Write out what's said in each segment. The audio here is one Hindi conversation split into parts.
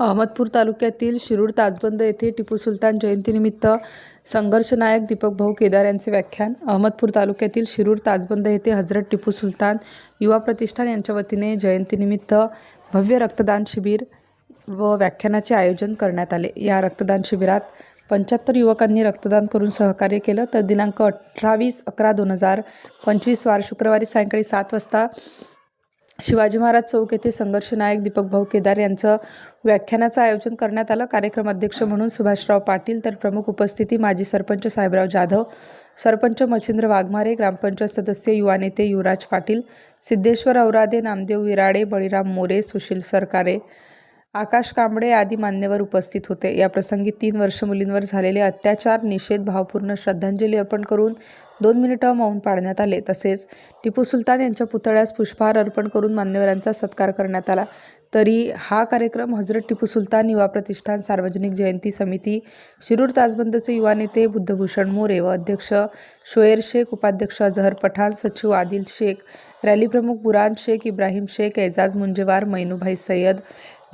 अहमदपूर तालुक्यातील शिरूर ताजबंद येथे टिपू सुलतान जयंतीनिमित्त संघर्षनायक दीपक भाऊ केदार यांचे व्याख्यान. अहमदपूर तालुक्यातील शिरूर ताजबंद येथे हजरत टिपू सुलतान युवा प्रतिष्ठान यांच्या वतीने जयंतीनिमित्त भव्य रक्तदान शिबिर व व्याख्यानाचे आयोजन करण्यात आले. या रक्तदान शिबिरात पंच्याहत्तर युवकांनी रक्तदान करून सहकार्य केलं. तर दिनांक अठ्ठावीस अकरा दोन हजार पंचवीस वार शुक्रवारी सायंकाळी सात वाजता शिवाजी महाराज चौक येथे संघर्ष नायक दीपक भाऊ केदार यांचं व्याख्यानाचं आयोजन करण्यात आलं. कार्यक्रम अध्यक्ष म्हणून सुभाषराव पाटील तर प्रमुख उपस्थिती माजी सरपंच साहेबराव जाधव सरपंच मच्छिंद्र वाघमारे ग्रामपंचायत सदस्य युवा नेते युवराज पाटील सिद्धेश्वर औरादे नामदेव विराडे बळीराम मोरे सुशील सरकारे आकाश कांबळे आदी मान्यवर उपस्थित होते. या प्रसंगी तीन वर्ष मुलींवर झालेले अत्याचार निषेध भावपूर्ण श्रद्धांजली अर्पण करून दोन मिनिटं मौन पाळण्यात आले. तसेच टिपू सुलतान यांच्या पुतळ्यास पुष्पहार अर्पण करून मान्यवरांचा सत्कार करण्यात आला. तरी हा कार्यक्रम हजरत टिपू सुलतान युवा प्रतिष्ठान सार्वजनिक जयंती समिती शिरूर ताजबंदचे युवा नेते बुद्धभूषण मोरे व अध्यक्ष शोएर शेख उपाध्यक्ष अझहर पठाण सचिव आदिल शेख रॅली प्रमुख बुरान शेख इब्राहिम शेख एजाज मुंजेवार मैनूभाई सय्यद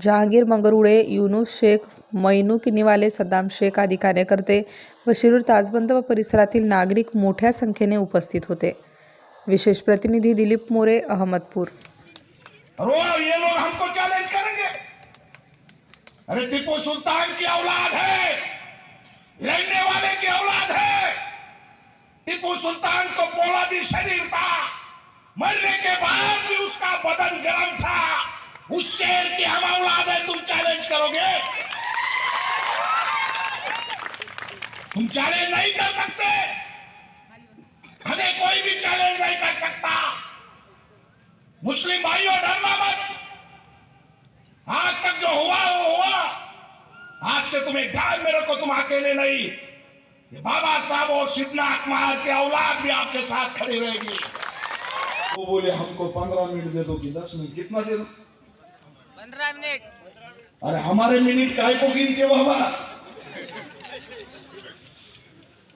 जहांगीर, मंगरुळे, युनुस, शेख, मैनू, किनीवाले, सद्दाम, शेख आदी कार्यकर्ते व शिरूर ताजबंद व परिसरातील नागरिक मोठ्या संख्येने उपस्थित होते. विशेष प्रतिनिधी दिलीप मोरे, अहमदपूर. अरे टीपू सुल्तान की औलाद है। लड़ने वाले की औलाद है। टीपू सुल्तान को पोलादी शरीर था। मरने के बाद भी उसका बदन गर्म था। उस शेर की हम औलाद है, तुम चैलेंज करोगे? तुम चैलेंज नहीं कर सकते। हमें कोई भी चैलेंज नहीं कर सकता। मुस्लिम भाइयों, डरना मत। आज तक जो हुआ, वो हुआ। आज से तुम्हें ध्यान में रखो, तुम अकेले नहीं। ये बाबा साहब और सिद्धनाथ महाराज के औलाद भी आपके साथ खड़ी रहेगी। वो बोले, हमको पंद्रह मिनट दे दो कि दस मिनट। कितना दे दो? पंद्रह मिनट। अरे हमारे मिनट काय को गिनते बाबा?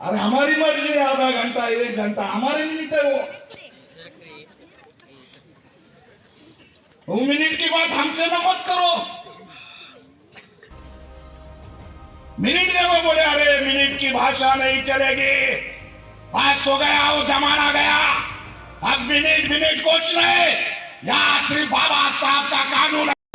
अरे हमारी मर्ज़ी है, आधा घंटा, एक घंटा। हमारे मिनट है वो। मिनट की बात हमसे न मत करो। मिनट देखो बोले, अरे मिनट की भाषा नहीं चलेगी। पास हो गया, वो जमाना गया। अब मिनट मिनट कुछ नहीं यहाँ सिर्फ़ बाबा साहब का कानून